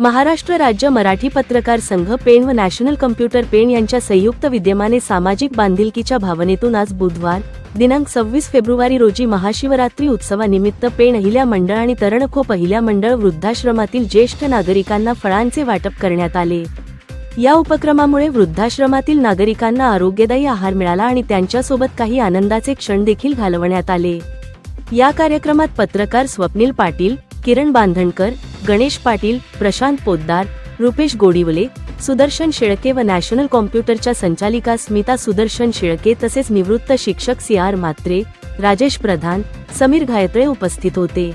महाराष्ट्र राज्य मराठी पत्रकार संघ पेण व नॅशनल कम्प्युटर पेण यांच्या संयुक्त विद्यमाने सामाजिक बांधिलकीच्या भावनेतून आज बुधवार दिनांक सव्वीस फेब्रुवारी रोजी महाशिवरात्री उत्सवानिमित्त पेण अहिल्या मंडळ आणि तरणखो अहिल्या मंडळ वृद्धाश्रमातील ज्येष्ठ नागरिकांना फळांचे वाटप करण्यात आले. या उपक्रमामुळे वृद्धाश्रमातील नागरिकांना आरोग्यदायी आहार मिळाला आणि त्यांच्यासोबत काही आनंदाचे क्षण देखील घालवण्यात आले. या कार्यक्रमात पत्रकार स्वप्नील पाटील किरण बांधणकर गणेश पाटील प्रशांत पोद्दार रुपेश गोडिवले सुदर्शन शेळके व नॅशनल कॉम्प्युटरच्या संचालिका स्मिता सुदर्शन शेळके तसेच निवृत्त शिक्षक सी आर मात्रे राजेश प्रधान समीर घायत्रे उपस्थित होते.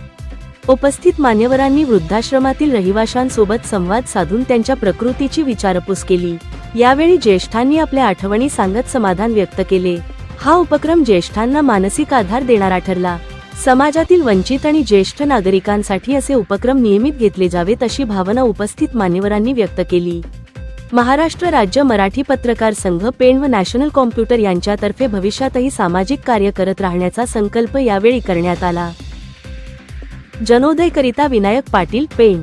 उपस्थित मान्यवरांनी वृद्धाश्रमातील रहिवाशांसोबत संवाद साधून त्यांच्या प्रकृतीची विचारपूस केली. यावेळी ज्येष्ठांनी आपल्या आठवणी सांगत समाधान व्यक्त केले. हा उपक्रम ज्येष्ठांना मानसिक आधार देणारा ठरला. समाजातील वंचित आणि ज्येष्ठ नागरिकांसाठी असे उपक्रम नियमित घेतले जावेत अशी भावना उपस्थित मान्यवरांनी व्यक्त केली. महाराष्ट्र राज्य मराठी पत्रकार संघ पेण व नॅशनल कॉम्प्युटर यांच्यातर्फे भविष्यातही सामाजिक कार्य करत राहण्याचा संकल्प यावेळी करण्यात आला. जनोदयकरिता विनायक पाटील पेण.